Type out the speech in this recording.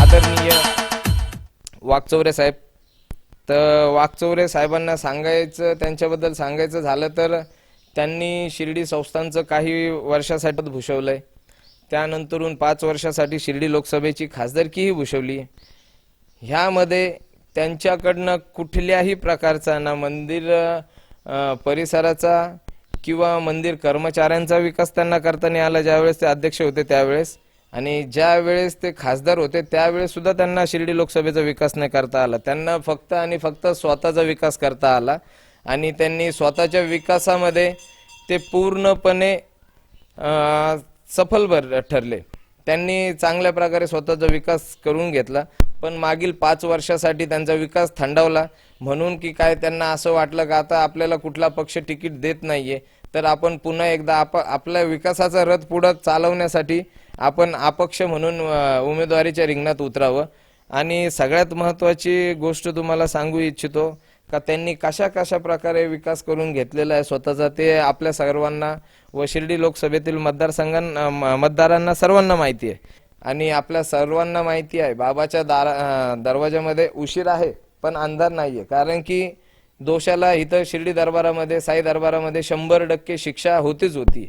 आदरणीय वाकचौरे साहेब तर वाकचौरे साहेबांना सांगायचं त्यांच्याबद्दल सांगायचं झालं तर त्यांनी शिर्डी संस्थांचं काही वर्षासाठी आहे त्यानंतरून पाच वर्षासाठी शिर्डी लोकसभेची खासदारकीही भूषवली. ह्यामध्ये त्यांच्याकडनं कुठल्याही प्रकारचा ना मंदिर परिसराचा किंवा मंदिर कर्मचाऱ्यांचा विकास त्यांना करता नाही आला ज्यावेळेस ते अध्यक्ष होते त्यावेळेस. आणि ज्या वेळेस ते खासदार होते त्यावेळेस सुद्धा त्यांना शिर्डी लोकसभेचा विकास नाही करता आला. त्यांना फक्त आणि फक्त स्वतःचा विकास करता आला. आणि त्यांनी स्वतःच्या विकासामध्ये ते पूर्णपणे सफल भर ठरले. त्यांनी चांगल्या प्रकारे स्वतःचा विकास करून घेतला. पण मागील पाच वर्षासाठी त्यांचा विकास थंडावला. म्हणून की काय त्यांना असं वाटलं का आता आपल्याला कुठला पक्ष तिकीट देत नाहीये. तर आपण पुन्हा एकदा आप आपल्या विकासाचा रथ पुढं चालवण्यासाठी आपण अपक्ष म्हणून उमेदवारीच्या रिंगणात उतरावं. आणि सगळ्यात महत्त्वाची गोष्ट तुम्हाला सांगू इच्छितो का त्यांनी कशा कशा प्रकारे विकास करून घेतलेला आहे स्वतःचा ते आपल्या सर्वांना व शिर्डी लोकसभेतील मतदारसंघांना म- मतदारांना सर्वांना माहिती आहे. आणि आपल्या सर्वांना माहिती आहे बाबाच्या दारा दरवाज्यामध्ये दरवाजामध्ये उशीर आहे पण अंधार नाही आहे कारण की दोषाला इथं शिर्डी दरबारामध्ये साई दरबारामध्ये शंभर टक्के शिक्षा होतीच होती.